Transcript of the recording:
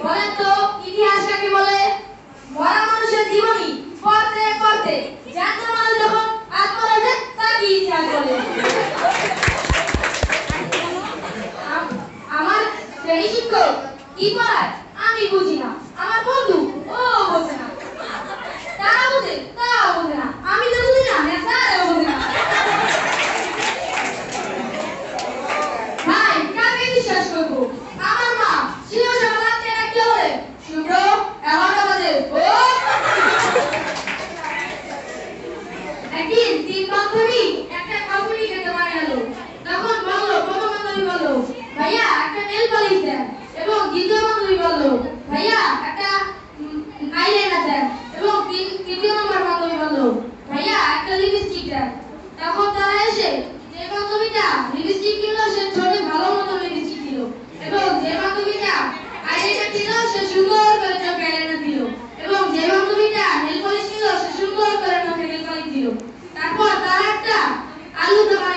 বলেন তো ইতিহাস বলে মরা মানুষের জীবনী পড়তে পড়তে আত্মরা তাকে ইতিহাস বলে আম- আমার শ্রেণি শিক্ষক আমি বুঝি না আমার বন্ধু ও বোঝে না তারা বোঝে তাও বোঝে না আমি তো বুঝি না না তারাও বোঝে না ভাই কাকে বিশ্বাস করব আমার মা সিও সকাল আটকে রাখতে বলে শুভ্র এগারোটা বাজে ও একদিন তিন বান্ধবী একটা কাকুরি খেতে পারে গেল তখন বলল প্রথম বান্ধবী বলল ভাইয়া, একটা নেল পালিশ দেন এবং দ্বিতীয় বান্ধবী বলল, ভাইয়া, একটা আইলাইনার দেন। এবং তৃতীয় নম্বর বান্ধবী বলল, ভাইয়া, একটা লিপস্টিক দেন। তখন তারা এসে যে বান্ধবীটা লিপস্টিক কিনলো, সে ছোটে ভালো মতো লিপস্টিক দিল। এবং যে বান্ধবীটা আইলাইনার দিল, সে সুন্দর করে চোখে আইলাইনার দিল। এবং যে বান্ধবীটা নেল পলিশ দিল সে সুন্দর করে চোখে নেল পলিশ দিল তারপর তারা একটা আলু দোকানে